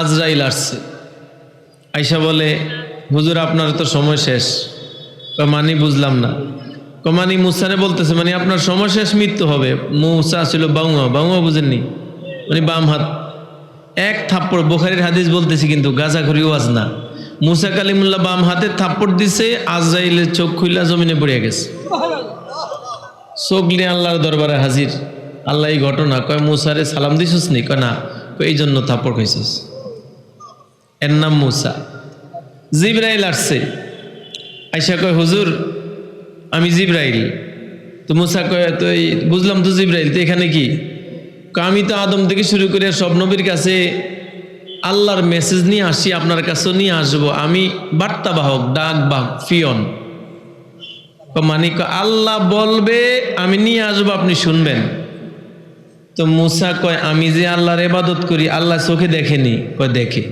আজরাইল আসছে। আইসা বলে হুজুর আপনার তো সময় শেষ। মানি বুঝলাম না। কয়, মানি মুসারে বলতেছে মানে আপনার সময় শেষ মৃত্যু হবে। মুসা ছিল বাউয়া বাউয়া বুঝেননি? মানে বাম হাত। এক থাপ্পড় বোখারির হাদিস বলতেছি কিন্তু গাজা গাজাখড়ি ওয়াজ না। মুসা কালিমুল্লাহ বাম হাতে থাপ্পড় দিছে আজরাইলের চোখ খুইলা জমিনে পড়ে গেছে। চোখ নিয়ে আল্লাহর দরবারে হাজির। আল্লাহ এই ঘটনা কয় মুসারে সালাম দিছিস নি কয় না। এই জন্য থাপ্পড় খাইছিস। এর নাম মুসা। জিব্রাইল আসছে। আইসা কয়, হুজুর, আমি জিব্রাইল। তো মুসা কয়, তো বুঝলাম তো জিব্রাইল, তো এখানে কি? আমি তো আদম থেকে শুরু করে সব নবীর কাছে আল্লাহর মেসেজ নিয়ে আসি, আপনার কাছেও নিয়ে আসব। আমি বার্তাবাহক ডাক বাহক ফিয়ন মানে আল্লাহ বলবে, আমি নিয়ে আসব, আপনি শুনবেন। তো মুসা কয়, আমি যে আল্লাহর এবাদত করি, আল্লাহ চোখে দেখেনি। কয়, দেখে।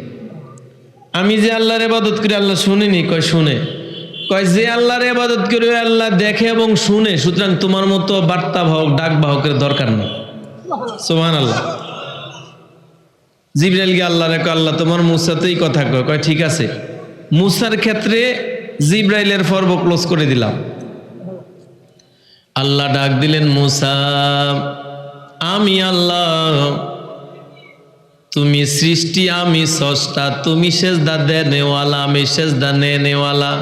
আমি যে আল্লাহর এবাদত করি, আল্লাহ শুনিনি, কয় শুনে। কয় যে আল্লাহর এবাদত করি, আল্লাহ দেখে এবং শুনে, সুতরাং তোমার মতো বার্তা বাহক, ডাক বাহকের দরকার নেই। সোমান আল্লাহ জিবরাইল গে আল্লাহ রেখো আল্লাহ তোমার মুসাতেই কথা কয়। কয়, ঠিক আছে। মুসার ক্ষেত্রে জিব্রাইলের পর্ব ক্লোজ করে দিলাম। আল্লাহ ডাক দিলেন, মুসা, আমি আল্লাহ তুমি সৃষ্টি, আমি সষ্টা তুমি সেজদা দে নেওয়ালা আমি সেজদা নেওয়ালা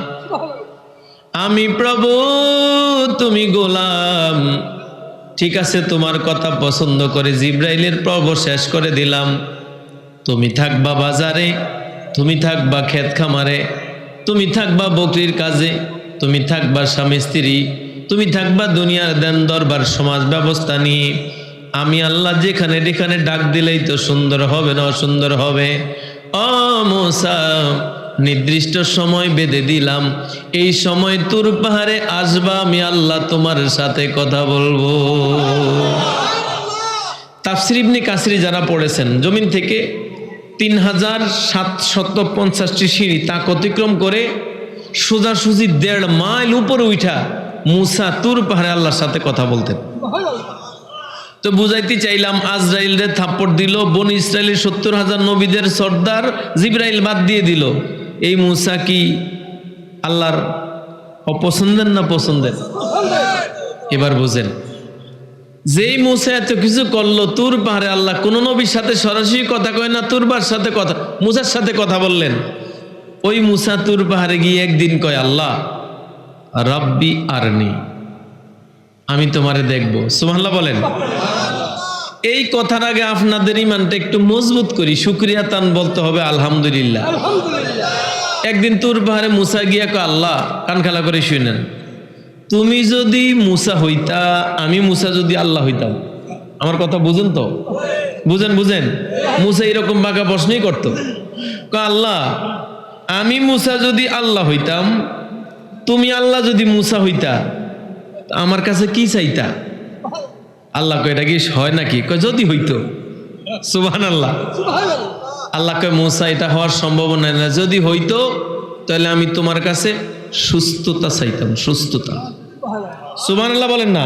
আমি প্রভু, তুমি গোলাম। ঠিক আছে, তোমার কথা পছন্দ করে জিব্রাইলের পর্ব শেষ করে দিলাম। তুমি থাকবা বাজারে, তুমি থাকবা ক্ষেত খামারে, তুমি থাকবা বকরির কাজে, তুমি থাকবা স্বামী স্ত্রী, তুমি থাকবা দুনিয়ার দেন দরবার সমাজ ব্যবস্থা নিয়ে। আমি আল্লাহ যেখানে যেখানে ডাক দিলেই তো সুন্দর হবে না অসুন্দর হবে? ও মোসা, নির্দিষ্ট সময় বেঁধে দিলাম। এই সময় তুর পাহাড়ে আসবা, আমি আল্লাহ তোমার সাথে কথা বলব। তাফসির ইবনে কাসরি যারা পড়েছেন, জমিন থেকে তিন হাজার সাতশত পঞ্চাশটি সিঁড়ি তাক অতিক্রম করে সোজাসুজি দেড় মাইল উপরে উঠা মুসা তুর পাহাড়ে আল্লাহর সাথে কথা বলতেন। তো বুঝাইতে চাইলাম আজরাইল রে থাপ্পড় দিল, বন ইসরায়েলের সত্তর হাজার নবীদের সর্দার জিব্রাইল বাদ দিয়ে দিল। এই মুসা কি আল্লাহর অপছন্দের না পছন্দের? এবার বুঝেন। যেই মুসা এত কিছু করল, তুর পাহাড়ে আল্লাহ কোন নবীর সাথে সরাসরি কথা কয় না তুরবার সাথে কথা, মুসার সাথে কথা বললেন। ওই মুসা তুর পাহাড়ে গিয়ে একদিন কয়, আল্লাহ, রব্বি আরনি। আমি তোমারে দেখব। সুবহানাল্লাহ বলেন। এই কথার আগে আপনাদের ইমানটা একটু মজবুত করি। শুক্রিয়া তান বলতে হবে আলহামদুলিল্লাহ। একদিন তোর পাহাড়ে মুসা গিয়া কয় আল্লাহ কান খালা করে শুনেন তুমি যদি মুসা হইতা আমি মুসা যদি আল্লাহ হইতাম। আমার কথা বুঝেন তো? বুঝেন বুঝেন? মুসা এরকম বাঁকা প্রশ্নই করতো। আল্লাহ আমি মুসা যদি আল্লাহ হইতাম তুমি আল্লাহ যদি মুসা হইতা আমার কাছে কি চাইতা? আল্লাহ কয় এটা কি হয় নাকি? কয় যদি হইতো। সুবহান আল্লাহ আল্লাহ কয় মুসা এটা হওয়ার সম্ভাবনা না যদি হইতো তাহলে আমি তোমার কাছে সুস্থতা চাইতাম সুস্থতা। সুবহান আল্লাহ বলেন না?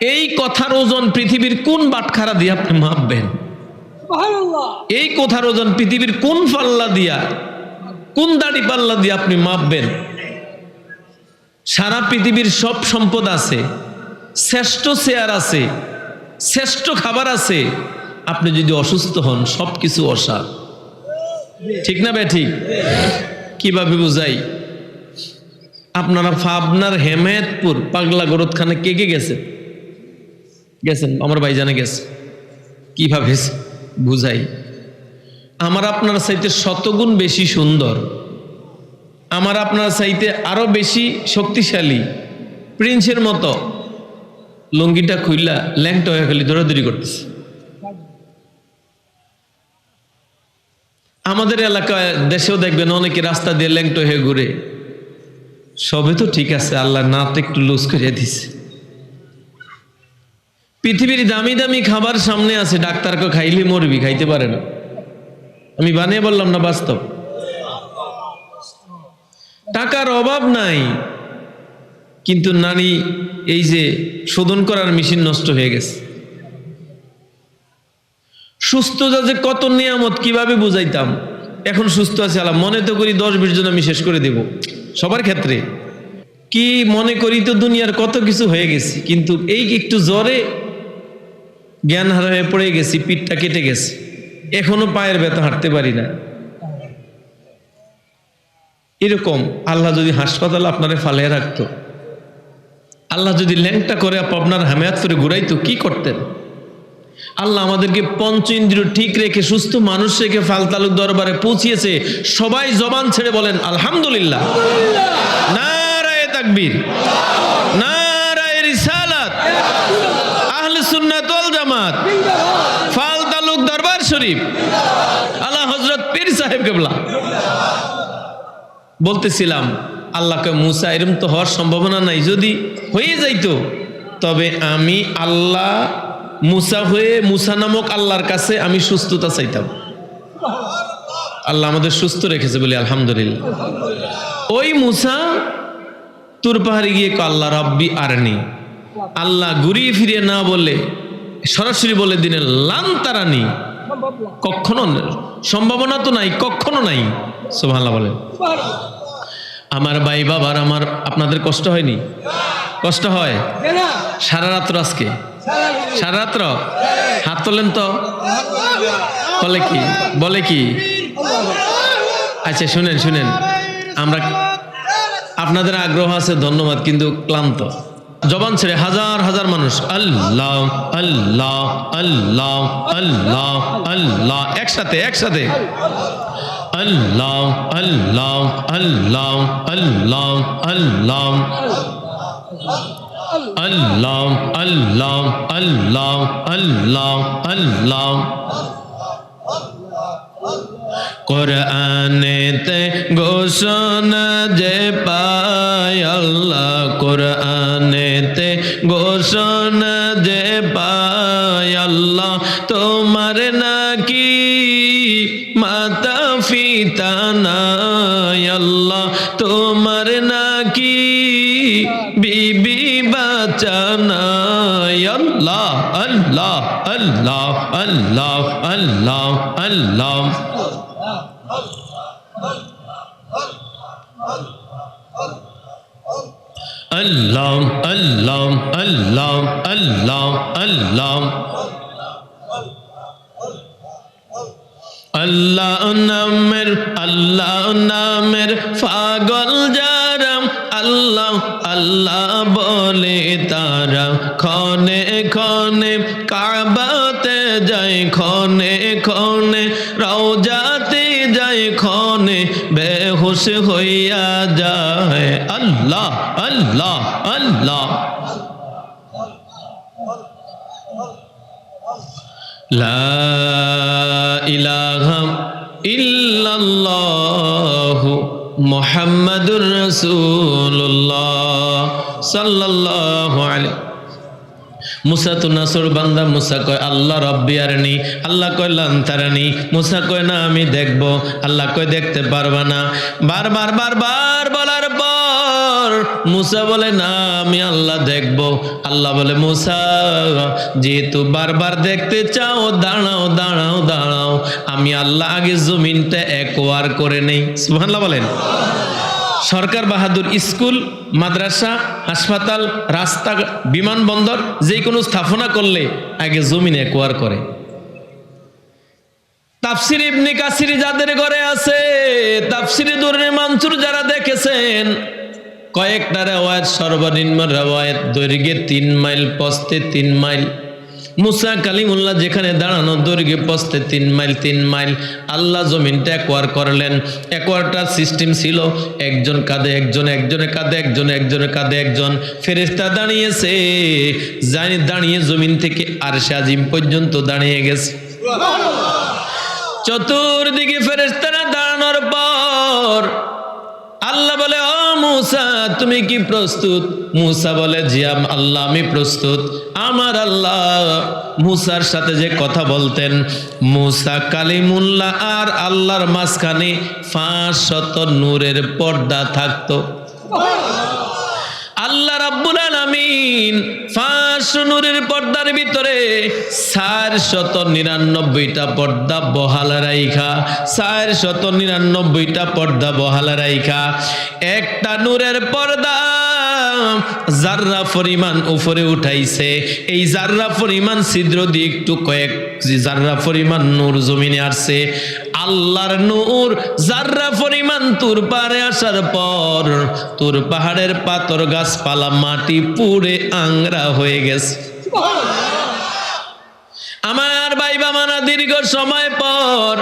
এই কথার ওজন পৃথিবীর কোন বাটখারা দিয়ে আপনি মাপবেন? এই কথার ওজন পৃথিবীর কোন পাল্লা দিয়া কোন দাড়ি পাল্লা দিয়ে আপনি মাপবেন? সারা পৃথিবীর সব সম্পদ আছে, শ্রেষ্ঠ চেয়ার আছে, শ্রেষ্ঠ খাবার আছে। আপনি যদি অসুস্থ হন, সব কিছু অসার। ঠিক না বে ঠিক? কীভাবে বুঝাই? আপনারা ফাবনার হেমায়তপুর, পাগলা গরদখানে কে কে গেছে? গেছেন? আমার ভাইজানে গেছে। কীভাবে বুঝাই? আমার আপনার চাইতে শতগুণ বেশি সুন্দর। আমার আপনার চাইতে আরও বেশি শক্তিশালী প্রিন্সের মতো। লুঙ্গিটা খুইলা ল্যাংটা হয়ে খালি দৌড়াদৌড়ি করতেছে। আমাদের এলাকায় দেশেও দেখবেন অনেকে রাস্তা দিয়ে ল্যাংটো হয়ে ঘুরে। সবে তো ঠিক আছে, আল্লাহ না তো একটু লুজ করে দিছে। পৃথিবীর দামি দামি খাবার সামনে আছে, ডাক্তারকে খাইলে মরবি, খাইতে পারে না। আমি বানিয়ে বললাম না বাস্তব। টাকার অভাব নাই। কিন্তু নারী এই যে শোধন করার মেশিন নষ্ট হয়ে গেছে। সুস্থতা যে কত নিয়ামত, কীভাবে বুঝাইতাম? এখন সুস্থ আছে আল্লাহ, মনে তো করি দশ বিশ জন আমি শেষ করে দেব। সবার ক্ষেত্রে। কি মনে করি তো দুনিয়ার কত কিছু হয়ে গেছি, কিন্তু এই একটু জ্বরে জ্ঞান হারা হয়ে পড়ে গেছি, পিঠটা কেটে গেছে। এখনও পায়ের ব্যথা হাঁটতে পারি না। এরকম আল্লাহ যদি হাসপাতাল আপনারে ফালিয়ে রাখতো, আল্লাহ যদি ল্যাংটা করে আপনার হামেয়াত করে ঘুরাইতো, কি করতেন? আল্লাহ আমাদেরকে পঞ্চ ইন্দ্রিয় ঠিক রেখে, সুস্থ মানুষ রেখে ফাল তালুক দরবারে পৌঁছিয়েছে। সবাই জবান ছেড়ে বলেন, আলহামদুলিল্লাহ। নারায়ে তাকবীর, নারায়ে রিসালাত, আহলে সুন্নাত ওয়াল জামাত ফাল তালুক দরবার শরীফ। আল্লাহ হযরত পীর সাহেব কেবলা বলতেছিলাম, আল্লাহকে মুসা এরম তো হওয়ার সম্ভাবনা নাই, যদি হয়ে যাইতো, তবে আমি আল্লাহ মুসা হয়ে মুসা নামক আল্লাহর কাছে আমি সুস্থতা চাইতাম। আল্লাহ আমাদের সুস্থ রেখেছে বলি আলহামদুলিল্লাহ। ওই মুসা তুর পাহাড়ে গিয়ে আল্লাহ রব্বি আরনি। আল্লাহ ঘুরিয়ে ফিরিয়ে না বলে, সরাসরি বলে দিনে লান তারানি। কখনো সম্ভাবনা তো নাই কখনো নাই। সুবহানাল্লাহ বলেন আমার ভাই বাবার আমার আপনাদের কষ্ট হয়নি? কষ্ট হয়? সারা রাত্র আজকে? সারা রাত্র? হাত তোলেন তো। বলে কি? বলে কি? আচ্ছা শুনেন শুনেন। আমরা আপনাদের আগ্রহ আছে ধন্যবাদ কিন্তু ক্লান্ত। জবান ছেড়ে হাজার হাজার মানুষ আল্লাহ আল্লাহ আল্লাহ আল্লাহ আল্লাহ একসাথে একসাথে আল্লাহ আল্লাহ আল্লাহ আল্লাহ আল্লাহ আল্লাহ আল্লাহ আল্লাহ আল্লাহ আল্লাহ কোরআনেতে ঘোষণা যে পায় আল্লাহ, কোরআনেতে ঘোষণা যে পায় আল্লাহ, তোমার নাকি মাতা পিতা নাই আল্লাহ, তোমার নাকি বিবি বাচ্চা নাই আল্লাহ আল্লাহ আল্লাহ আল্লাহ আল্লাহ আল্লাহ। আল্লাহ আল্লাহ আল্লাহ আল্লাহ আল্লাহ। আল্লাহ নামের আল্লাহ নামের পাগল যারা, আল্লাহ আল্লাহ বলে তারা। ক্ষণে ক্ষণে কাবাতে যায়, ক্ষণে ক্ষণে রওজাতে যায়, ক্ষণে বেহুশ হইয়া আল্লাহ মুসা তো নাসর বান্দা, মুসা কয়, আল্লাহ রব্বি আর নি। আল্লাহ কয় লান্তারানি মুসা কয়, না, আমি দেখব। আল্লাহ কয়, দেখতে পারবা না। বারবার বারবার মুসা বলে, না, আমি আল্লাহ দেখব। আল্লাহ বলে, মুসা, যেহেতু বারবার দেখতে চাও, দাঁড়াও দাঁড়াও দাঁড়াও, আমি আল্লাহ আগে জমিনটা একোয়ার করে নেই। সুবহানাল্লাহ বলেন। সরকার বাহাদুর স্কুল, মাদ্রাসা, হাসপাতাল, রাস্তা, বিমানবন্দর যে কোনো স্থাপনা করলে আগে জমিন একোয়ার করে। তাফসির ইবনে কাসির যাদের ঘরে আছে, তাফসির দুরনে মানসুর যারা দেখেছেন কয়েকটা রেওয়ায়ত সর্বনিম্ন রেওয়ায়ত দৈর্ঘ্যে তিন মাইল পস্তে তিন মাইল। মুসা কালিমুল্লাহ যেখানে দাঁড়ানো দৈর্ঘ্যে পস্তে তিন মাইল তিন মাইল। আল্লাহ জমিনটা একোয়ার করলেন। একোয়ারটার সিস্টেম ছিল একজন কাঁধে একজন একজনের কাঁধে একজন একজনের কাঁধে একজন। ফেরেস্তা দাঁড়িয়েছে জানি দাঁড়িয়ে জমিন থেকে আর আজিম পর্যন্ত দাঁড়িয়ে গেছে। চতুর্দিকে ফেরেস্তারা দাঁড়ানোর পর আল্লাহ বলে, ও মুসা, তুমি কি প্রস্তুত? মুসা বলে জিয়াম আল্লাহ, আমি প্রস্তুত। আমার আল্লাহ মুসার সাথে যে কথা বলতেন, মুসা কালিমুল্লাহ আর আল্লাহর মাঝখানে পাঁচ শত নূরের পর্দা থাকতো। আলামিন, ফাঁস নূরের পর্দার ভিতরে চার শত নিরানব্বইটা পর্দা বহাল রাইখা, চার শত নিরানব্বইটা পর্দা বহাল রাইখা। একটা নূরের পর্দা জাররা পরিমাণ উপরে উঠাইছে, এই জাররা পরিমাণ ছিদ্র দিয়ে একটু কয়েক জাররা পরিমাণ নূর জমিনে আসছে, আল্লাহর নূর জাররা পরিমাণ তুর পাহাড়ে আসার পর, তোর পাহাড়ের পাতর গাছপালা মাটি পুড়ে আংরা হয়ে গেছে। আমার ভাই বামানা দীর্ঘ সময় পর,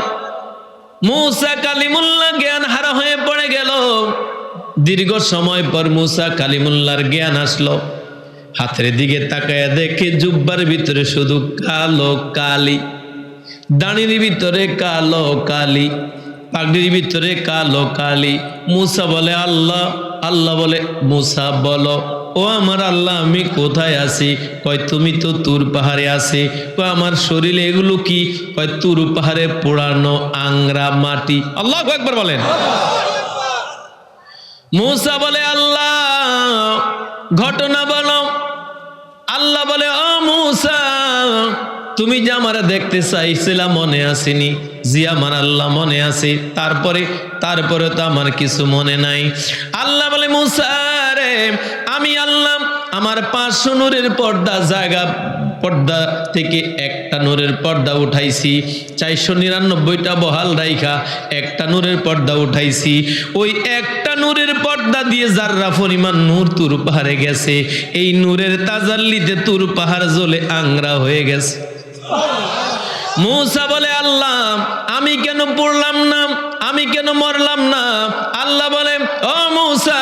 মুসা কালিমুল্লাহ জ্ঞান হারা হয়ে পড়ে গেল। দীর্ঘ সময় পর মুসা কালিমুল্লার জ্ঞান আসলো। হাতের দিকে তাকায় দেখে জুব্বার ভিতরে শুধু কালো কালি, দাঁড়ির ভিতরে কালো কালি, পাগড়ির ভিতরে কালো কালি। মুসা বলে, আল্লাহ আল্লাহ বলে, মুসা বলো, ও আমার আল্লাহ, আমি কোথায় আছি? কয়, তুমি তো তুর পাহাড়ে আছি। কয়, আমার শরীরে এগুলো কি? কয়, তুর পাহাড়ে পোড়ানো আংরা মাটি। আল্লাহ একবার বলেন। মুসা বলে, আল্লাহ, ঘটনা বলো। আল্লাহ বলে, ও মুসা, তুমি যে আমার দেখতে চাইছিলা, মনে আসেনি। জি, আমার আল্লাহ মনে আছে। তারপরে তারপরে তো আমার কিছু মনে নাই। আল্লাহ বলে, মুসা রে, আমি আল্লাহ, আমার পাঁচশো নূরের পর্দা জায়গা পর্দা থেকে একটা নূরের পর্দা উঠাইছি। চারশো নিরানব্বইটা বহাল রাইখা একটা নূরের পর্দা উঠাইছি। ওই একটা নূরের পর্দা দিয়ে যাররা পরিমাণ নূর তুর পাহাড়ে গেছে এই নূরের তাজাল্লিতে তুর পাহাড় জ্বলে আংরা হয়ে গেছে। মূসা বলে আল্লাহ আমি কেন পড়লাম না? আমি কেন মরলাম না? আল্লাহ বলে ও মূসা,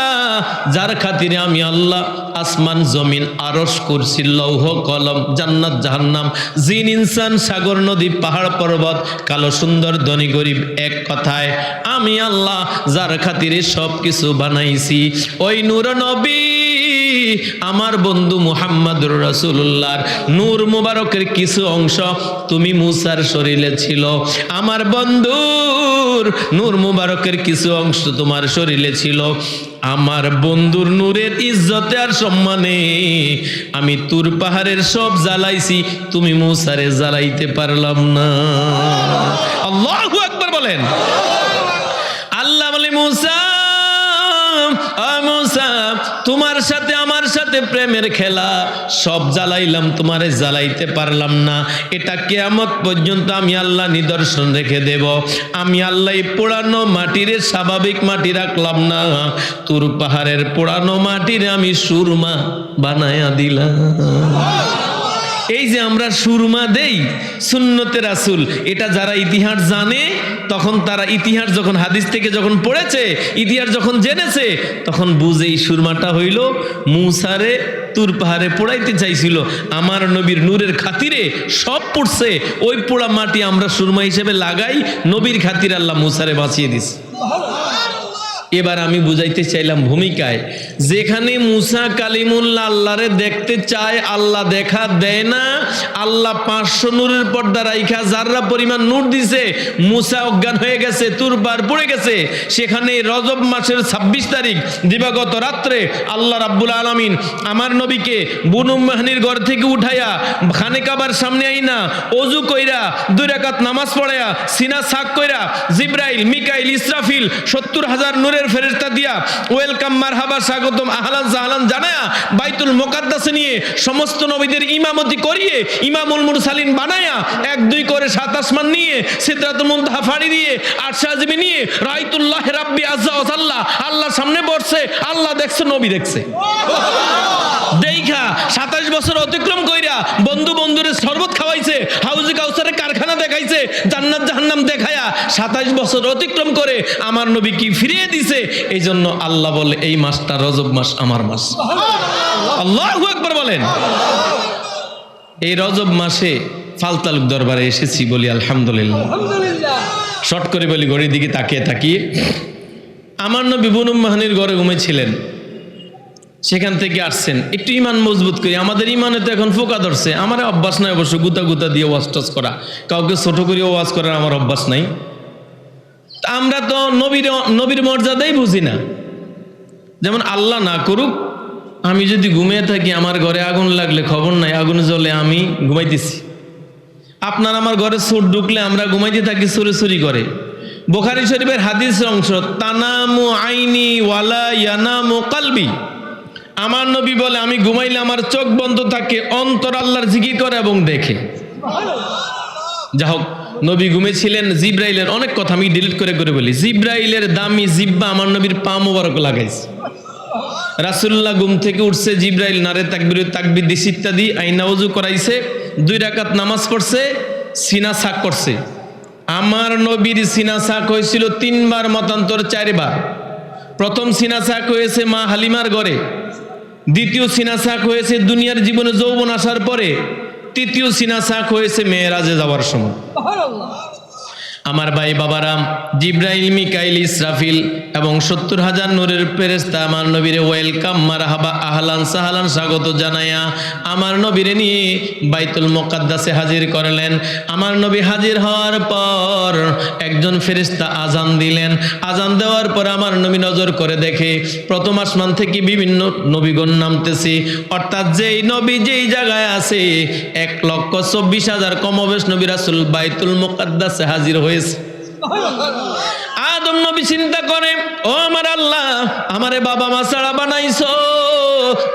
যার খাতিরে আমি আল্লাহ আসমান, জমিন আরস করছি লৌহ, কলম, জান্নাত, জাহান্নাম, জিন, ইনসান, সাগর, নদী, পাহাড়, পর্বত, কালো, সুন্দর, ধনী, গরিব, এক কথায় আমি আল্লাহ যার খাতিরে সব কিছু বানাইছি। ওই নূর নবী আমার বন্ধু মুহাম্মাদুর রাসূলুল্লাহর নূর মুবারকের কিছু অংশ তুমি মুসার শরীরে ছিল। আমার বন্ধুর নূর মুবারকের কিছু অংশ তোমার শরীরে ছিল। আমার বন্ধুর নূরের ইজ্জতে আর সম্মানে আমি তুর পাহাড়ের সব জ্বালাইছি, তুমি মুসারে জ্বালাইতে পারলাম না। আল্লাহু আকবার বলেন। তোমার সাথে, আমার সাথে প্রেমের খেলা, সব জ্বালাইলাম, তোমারে জ্বালাইতে পারলাম না। এটা কেয়ামত পর্যন্ত আমি আল্লাহ নিদর্শন রেখে দেব। আমি আল্লাহ পোড়ানো মাটিরে স্বাভাবিক মাটি রাখলাম না। তোর পাহাড়ের পোড়ানো মাটিরে আমি সুরমা বানায়া দিলাম। এই যে আমরা সুরমা দেই, সুন্নতে রাসুল, এটা যারা ইতিহাস জানে, তখন তারা ইতিহাস যখন হাদিস থেকে যখন পড়েছে, ইতিহাস যখন জেনেছে, তখন বুঝে এই সুরমাটা হইল মুসারে তুর পাহাড়ে পোড়াইতে চাইছিল। আমার নবীর নূরের খাতিরে সব পড়ছে, ওই পোড়া মাটি আমরা সুরমা হিসেবে লাগাই, নবীর খাতির আল্লাহ মুসারে বাঁচিয়ে দিছে। এবার আমি বুঝাইতে চাইলাম ভূমিকায়, যেখানে মুসা কালিমুল্লাহ আল্লাহরে দেখতে চায়, আল্লাহ দেখা দেয় না, আল্লাহ পাঁচশো নূরের পর্দা রাইখা যাররা পরিমাণ নূর দিছে, মুসা অজ্ঞান হয়ে গেছে, তুরবার পড়ে গেছে। সেখানে রজব মাসের ২৬ তারিখ, দিবাগত রাত্রে আল্লাহ রাব্বুল আলমিন আমার নবীকে বুনুম মাহানির ঘর থেকে উঠাইয়া খানে কাবার সামনে আইনা অজু কইরা, দুই রাকাত নামাজ পড়াইয়া, সিনা সাক কইরা, জিব্রাইল, মিকাইল, ইসরাফিল সত্তর হাজার নূরের ফেরেস্তা দিয়া, ওয়েলকাম, মারহাবা, স্বাগতম, আহলান জাহলান জানায়া বাইতুল মোকাদ্দাসে নিয়ে সমস্ত নবীদের ইমামতি করিয়ে ইমামুল মুরসালিন বানায়া এক, দুই করে সাত আসমান নিয়ে সিদ্রাতুল মুনতাহা ফাড়ি দিয়ে আটশা আজমি নিয়ে রাইতুল্লাহ রাব্বি আজ্জা ওয়াজাল্লাহ আল্লাহ সামনে বসছে, আল্লাহ দেখছে, নবী দেখছে। দেইখা সাতাশ বছর অতিক্রম কইরা বন্ধু বন্ধুরে শরবত খাওয়াইছে, হাউজে কাউসারে কারখানা দেখাইছে জান্নাত জাহান্নাম দেখায়া সাতাশ বছর অতিক্রম করে আমার নবী কি ফিরিয়ে দিছে? এই জন্য আল্লাহ বলে এই মাসটা রজব মাস আমার মাস। আল্লাহ একবার বলেন। এই রজব মাসে ফালতালুক দরবারে এসেছি বলি আলহামদুলিল্লাহ। শর্ট করে বলি ঘড়ির দিকে তাকিয়ে তাকিয়ে আমার নবী বনুম মাহানির ঘরে ঘুমেছিলেন সেখান থেকে আসছেন। একটু ইমান মজবুত করি। আমাদের ইমানে তো এখন ফোকা ধরছে। আমার অভ্যাস নাই অবশ্য গুতা গুতা দিয়ে ওয়াজ টস করা। কাউকে ছোট করে ওয়াজ করার আমার অভ্যাস নাই। আমরা তো নবীর নবীর মর্যাদাই বুঝি না। যেমন আল্লাহ না করুক, আমি যদি ঘুমিয়ে থাকি, আমার ঘরে আগুন লাগলে খবর নাই, আগুন জ্বলে আমি ঘুমাইতেছি। আপনার আমার ঘরে সুর ঢুকলে আমরা ঘুমাইতে থাকি চুরি সুরি করে। বোখারি শরীফের হাদিস অংশ, তানামু আইনি ওয়ালা ইয়ানামু কালবি। আমার নবী বলে আমি ঘুমাইলে আমার চোখ বন্ধ থাকে অন্তর আল্লাহর জিকির করে এবং দেখে। যা হোক নবী ঘুমেছিলেন জিব্রাইলের অনেক কথা আমি ডিলিট করে করে বলি। জিব্রাইলের দামি জিব্বা আমার নবীর পা মোবারক লাগাইছে। রাসুল্লাহ ঘুম থেকে উঠছে জিব্রাইল নারে তাকবির তাকবির দিস ইত্যাদি আইনা উজু করাইছে দুই রাকাত নামাজ পড়ছে সিনা সাক করছে। আমার নবীর সিনা সাক হয়েছিল তিনবার মতান্তর চারবার। প্রথম সিনা সাক হয়েছে মা হালিমার ঘরে। দ্বিতীয় সিনা সাক হয়েছে দুনিয়ার জীবনে যৌবন আসার পরে। তৃতীয় সিনা সাক হয়েছে মেয়েরাজে যাওয়ার সময়। আমার ভাই বাবারাম জিব্রাইল, মিকাইল, ইসরাফিল এবং সত্তর হাজার নূরের ফেরেস্তা আমার নবীরে ওয়েলকাম, মারাহাবা, আহলান সাহালান স্বাগত জানাইয়া আমার নবীরে নিয়ে বাইতুল মোকাদ্দাসে হাজির করলেন। আমার নবী হাজির হওয়ার পর একজন ফেরেস্তা আজান দিলেন। আজান দেওয়ার পর আমার নবী নজর করে দেখে প্রথম আসমান থেকে বিভিন্ন নবীগণ নামতেছে। অর্থাৎ যেই নবী যেই জায়গায় আছে, এক লক্ষ চব্বিশ হাজার কমবেশ নবী রাসুল বাইতুল মোকাদ্দাসে হাজির হয়েছে আদম নবী চিন্তা করে, ও আমার আল্লাহ, আমারে বাবা মা ছাড়া বানাইছো।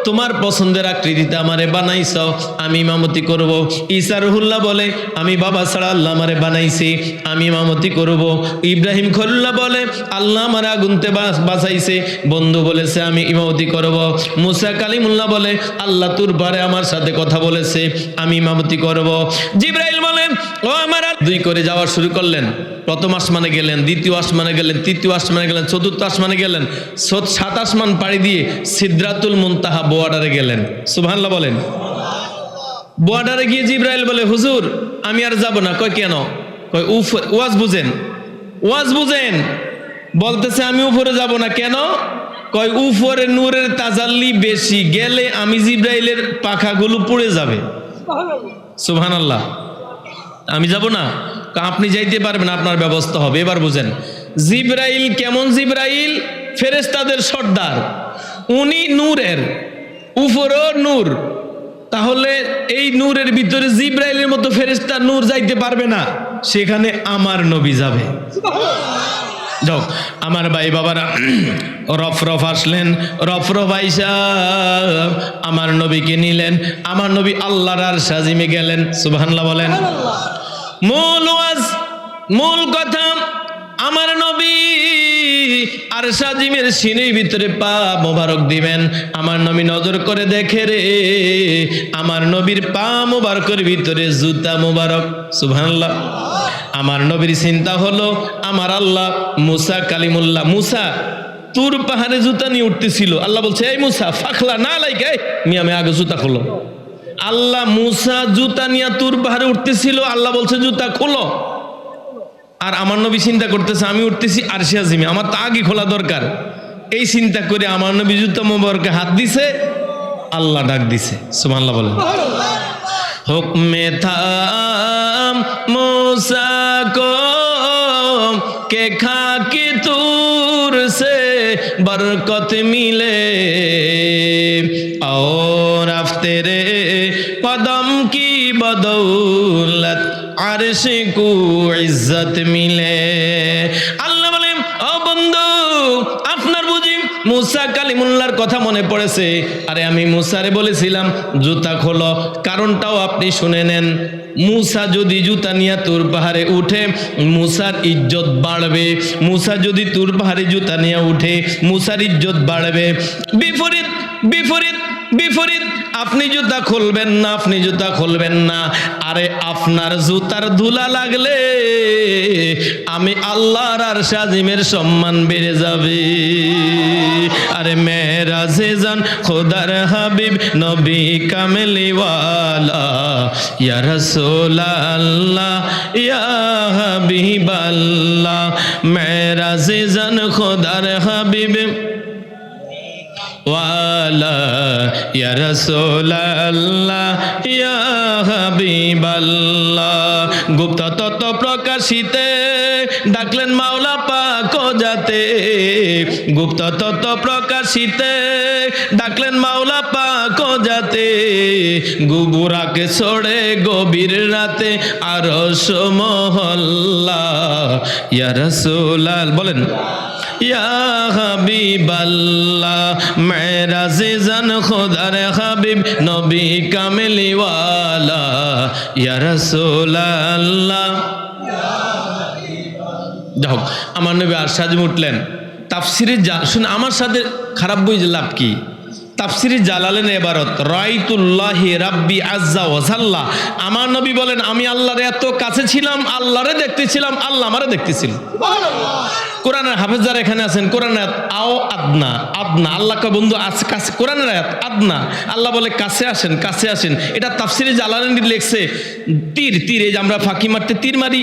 তোমার পছন্দের আকৃতিতে আমারে বানাইছো। আমি ইমামতি করব। ঈসা রহুল্লাহ বলে, আমি বাবা ছাড়া আল্লাহ আমারে বানাইছি। আমি ইমামতি করব। ইব্রাহিম খল্লা বলে, আল্লাহ আমার আগুনতে বাঁচাইছে। বন্ধু বলেছে, আমি ইমামতি করব। মুসা কালিমুল্লাহ বলে, আল্লাহ তোর বারে আমার সাথে কথা বলেছে, আমি ইমামতি করব। জিব্রাইল বলেন ও আমার আল-" দুই করে যাওয়া শুরু করলেন। প্রথম আসমানে গেলেন, দ্বিতীয় আসমানে গেলেন। তৃতীয় আসমানে গেলেন চতুর্থ আসমানে গেলেন সত- সাত আসমান পাড়ি দিয়ে সিদ্রাতুল মুনতাহা বোয়াডারে গেলেন। সুবহানাল্লাহ বলেন। বোয়াডারে গিয়ে জিব্রাইল বলে হুজুর আমি আর যাব না। কয় কেন? কয় উফ ওয়াজ বুঝেন। ওয়াজ বুঝেন? বলতেছে আমি উপরে যাব না। কেন? কয় উপরে নূরের তাজাল্লি বেশি গেলে আমি জিব্রাইলের পাখাগুলো পুড়ে যাবে। সুবহানাল্লাহ। আমি যাব না? আপনি যাইতে পারবেন আপনার ব্যবস্থা হবে। এবার বুঝেন জিব্রাইল কেমন জিব্রাইল? ফেরেস্তাদের সর্দার। উনি নূরের উপরও নূর। তাহলে এই নূরের ভিতরে জিব্রাইলের মতো ফেরেস্তা নূর যাইতে পারবে না। সেখানে আমার নবী যাবে। যাও আমার ভাই বাবারা রফ রফ আসলেন রফ রফ আইসা আমার নবীকে নিলেন। আমার নবী আল্লাহর আর সাজিমে গেলেন। সুবহানাল্লাহ বলেন। মূল ওয়াজ মূল কথা আমার নবী আর সাজিমের সিনের ভিতরে পা মোবারক দিবেন। আমার নবী নজর করে দেখে রে, আমার নবীর পা মোবারকের ভিতরে জুতা মোবারক। সুবহানাল্লাহ। আমার নবীর চিন্তা হলো, আমার আল্লাহ মুসা কালিমুল্লাহ, মুসা, তুর পাহাড়ে জুতা নিয়ে উঠতেছিল। আল্লাহ বলছে, এই মুসা, ফাখলা না লাইকে মিয়া আমি আগে জুতা খোলো। আল্লাহ মুসা জুতা নিয়ে তুর পাহাড়ে উঠতেছিল। আল্লাহ বলছে, জুতা খোলো। আর আমার নবী চিন্তা করতেছে আমি উঠতেছি আর জিমি আমার তা আগে খোলা দরকার এই চিন্তা করে আমার নবী জুতা মোবারকে হাত দিছে আল্লাহ ডাক দিছে সুবহানাল্লাহ বলেন हुक्म था मूसा को के खाकी तूर से बरकत मिले और अब तेरे कदम की बदौलत আরশে কো ইজ্জত মিলে। আল্লাহ বলেন, ও বন্ধু, আপনার বুঝি মুসা কালিমুল্লার কথা মনে পড়েছে? আরে আমি মুসারে বলেছিলাম, জুতা খোলো। কারণটাও আপনি শুনে নেন। মুসা যদি জুতা নিয়ে তোর পাহাড়ে উঠে, মুসার ইজ্জত বাড়বে। মুসা যদি তোর পাহাড়ে জুতা নিয়ে উঠে, মুসার ইজ্জত বাড়বে। বিপরীত বিপরীত আপনি জুতা খুলবেন না, আপনি জুতা খুলবেন না। আরে আপনার জুতার ধুলা লাগলে আমি আল্লাহর আর সাজিমের সম্মান বেড়ে যাবে। আরে মেরা যান খোদার হাবিব, নবী কামেলিওয়ালা, ইয়া রাসূল আল্লাহ ইয়া হাবিব আল্লাহ মেরা যান খোদার হাবিব, ওয়ালা। ইয়া রাসূলাল্লাহ, ইয়া হাবিবাল্লাহ। গুপ্ত তত্ত্ব প্রকাশিতে ডাকলেন মাওলা পাক যাতে গুপ্ত তত্ত্ব প্রকাশিতে ডাকলেন মাওলা পাক যাতে গুবুরাকে ছড়ে গভীর রাতে আর মহল্লা। ইয়া রাসূলাল বলেন। ইয়া নবী কামেলিওয়ালা, ইয়া আমার নবী আর সাজে উঠলেন। তাফসিরে যা শুনে আমার সাথে খারাপ বই লাভ কি? তাফসিরে জালালেন এবারত রাইতুল্লাহি রাব্বি আজ্জা ওয়াজাল্লাহ আমার নবী বলেন আমি আল্লাহর এত কাছে ছিলাম আল্লাহরে দেখতেছিলাম আল্লাহ আমারে দেখতেছিল। কোরআনের হাফেজ যারা এখানে আছেন কোরআনের আয়াত আও আদনা আদনা। আল্লাহ কয় বন্ধু আছে কাছে কোরআনের আয়াত আদনা। আল্লাহ বলে কাছে আসেন কাছে আসেন। এটা তাফসিরে জালালেন লেখছে তীর তীর এই যে আমরা ফাঁকি মারতে তীর মারি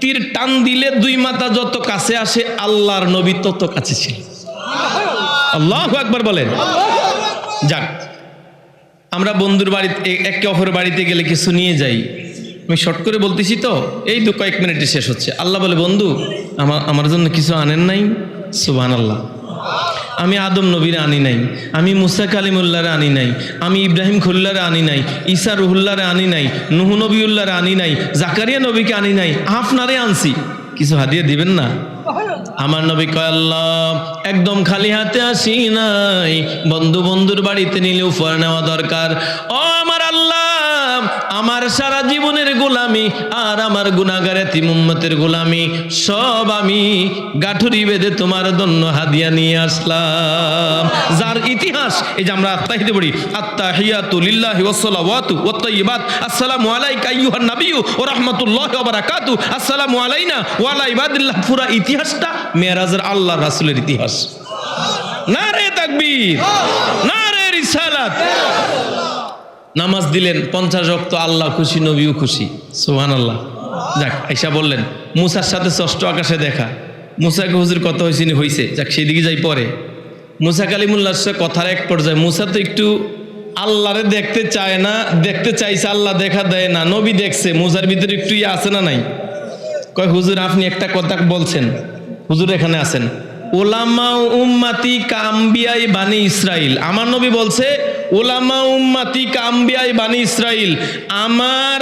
তীর টান দিলে দুই মাথা যত কাছে আসে আল্লাহর নবী তত কাছে ছিল। আল্লাহ একবার বলেন। যাক, আমরা বন্ধুর বাড়িতে একে অপরের বাড়িতে গেলে কিছু নিয়ে যাই। আমি শর্ট করে বলতেছি তো, এই তো কয়েক মিনিটে শেষ হচ্ছে। আল্লাহ বলে, বন্ধু আমার আমার জন্য কিছু আনেন নাই? সুবান আল্লাহ আমি আদম নবীর আনি নাই, আমি মুসা কালিমুল্লারে আনি নাই, আমি ইব্রাহিম খুল্লারে আনি নাই, ঈসা রুহুল্লারে আনি নাই, নুহু নবীউল্লারে আনি নাই, জাকারিয়া নবীকে আনি নাই, আপনারে আনছি। কিছু হাদিয়ে দিবেন না? আমার নবী আল্লাহ, একদম খালি হাতে আসি নাই। বন্ধু বন্ধুর বাড়িতে নিলে উপহার নেওয়া দরকার। ও আমার আল্লাহ, আমার সারা জীবনের গোলামি আর আমার গুণাগার তিমুম্মতের গোলামি, সব আমি গাঠুরি বেঁধে তোমার জন্য হাদিয়া নিয়ে আসলাম। যার ইতিহাস, এই যে আমরা আত্মাহিতে পড়ি, আত্তাহিয়াতু লিল্লাহি ওয়াসসালাওয়াতু ওয়াত-তাইয়্যিবাত আসসালামু আলাইকা আইয়ুহান নাবিয়্যু ওয়া রাহমাতুল্লাহি ওয়া বারাকাতু। আসসালামু আলাইনা ওয়া আলা ইবাদিল্লাহ। পুরা ইতিহাসটা মেরাজের আল্লাহ রাসুলের ইতিহাস। নারে তাকবীর, নারে রিসালাত। নামাজ দিলেন পঞ্চাশ রক্ত আল্লাহ খুশি, নবীও খুশি। সোহান আল্লাহ যাক আইসা বললেন, মুসার সাথে ষষ্ঠ আকাশে দেখা। মুসাকে হুজুর কত হয়েছে নি হয়েছে যাক, সেদিকে যাই পরে। মুসা কালিমুল্লার সাথে কথার এক পর্যায়ে, মুসা তো একটু আল্লাহরে দেখতে চায় না, দেখতে চাইছে, আল্লাহ দেখা দেয় না, নবী দেখছে, মুসার ভিতরে একটু ইয়ে আছে না নাই? কয়, হুজুর, আপনি একটা কথা বলছেন। হুজুর এখানে আছেন। ওলামা উম্মাতি ইসরাইল। আমার নবী বলছে ইসরাইল। আমার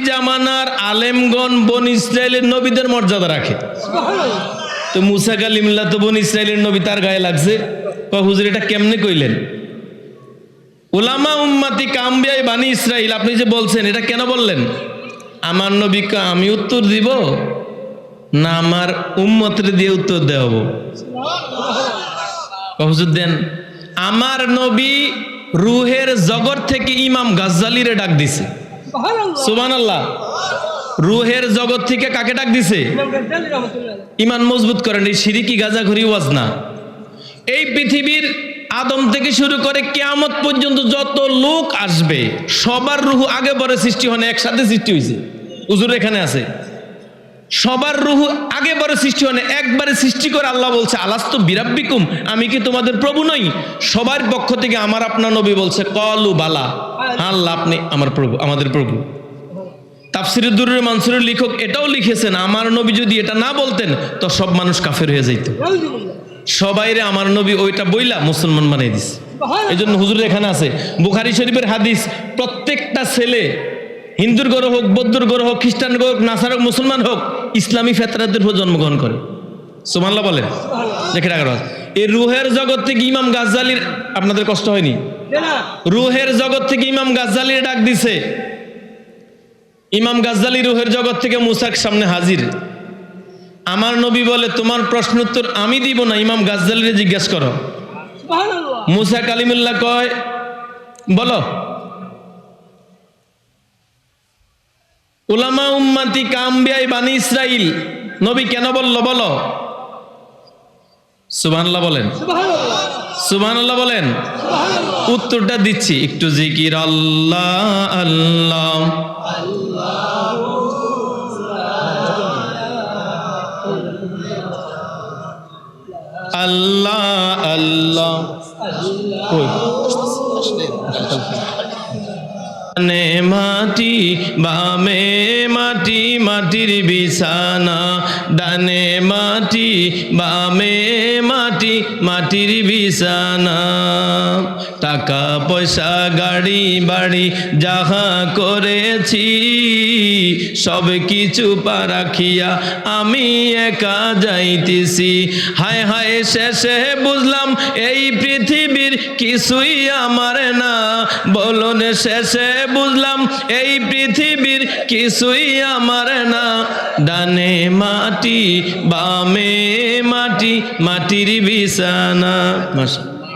জামানার আলেমগণ বন নবীদের মর্যাদা রাখে। তো মুসা কালিমুল্লাহ তো বন ইসরায়েলের নবী, তার গায়ে লাগছে। হুজুর, এটা কেমনে কইলেন? ওলামা উম্মাতি কাম্বিয়াই বানি ইসরাইল, আপনি যে বলছেন, এটা কেন বললেন? আমার নবীকে আমি উত্তর দিব? না আমার উম্মতের দিয়ে উত্তর হুজুর দেন আমার নবী রুহের জগৎ থেকে ইমাম গাজ্জালিরে ডাক দিছে। সুবান আল্লাহ রুহের জগৎ থেকে কাকে ডাক দিছে? ইমান মজবুত করেন এই সিরিকি গাজাঘরি ওয়াজ না। এই পৃথিবীর আদম থেকে শুরু করে কেয়ামত পর্যন্ত যত লোক আসবে সবার রুহু আগে পরে সৃষ্টি হয় না একসাথে সৃষ্টি হয়েছে উজুর এখানে আছে। সবার রুহু আগে পরে সৃষ্টি হয় একবারে সৃষ্টি করে আল্লাহ বলছে আলাস্ত বিরাব্বিকুম আমি কি তোমাদের প্রভু নই? সবার পক্ষ থেকে আমার আপনার নবী বলছে কলু বালা আল্লাহ আপনি আমার প্রভু আমাদের প্রভু। তাফসিরুদ্দুরের মানসুরের লেখক এটাও লিখেছেন আমার নবী যদি এটা না বলতেন তো সব মানুষ কাফের হয়ে যাইত। সবাইরে আমার নবী ওইটা বইলা মুসলমান বানিয়ে দিস এই জন্য হুজুর এখানে আছে বুখারি শরীফের হাদিস প্রত্যেকটা ছেলে হিন্দুর গড় হোক বৌদ্ধর গড় হোক খ্রিস্টান গ্রহ হোক নাসার হোক মুসলমান হোক ইসলামী ফেতরাতের উপর জন্মগ্রহণ করে। সুমাল্লাহ বলেন। দেখে রাখার এই রুহের জগৎ থেকে ইমাম গাজ্জালির আপনাদের কষ্ট হয়নি? রুহের জগৎ থেকে ইমাম গাজ্জালির ডাক দিছে। ইমাম গাজ্জালি রুহের জগৎ থেকে মুসাক সামনে হাজির। আমার নবী বলে তোমার প্রশ্ন উত্তর আমি দিব না ইমাম গাজ্জালিরে জিজ্ঞেস করো। মুসা কালিমুল্লাহ কয় বলো। উলামা উম্মাতি কাম্বিয়াই বানি ইসরাইল। নবী কেন বলল, বলো। সুবহানাল্লাহ বলেন। সুবহানাল্লাহ বলেন। উত্তরটা দিচ্ছি, একটু জিকির। আল্লাহ আল্লাহ। আল্লাহ আল্লাহ। বামে মাটি মাটির বিছানা। ডানে মাটি বামে মাটি মাটির বিছানা। টাকা পয়সা, গাড়ি, বাড়ি যাহা করেছি, সব কিছু পারাখিয়া আমি একা যাইতেছি। হায় হায়, শেষে বুঝলাম এই পৃথিবীর কিছুই আমার না। বলুন শেষে বুঝলাম এই পৃথিবীর কিছুই আমার না। ডানে মাটি, বামে মাটি, মাটির বিছানা। মাশা-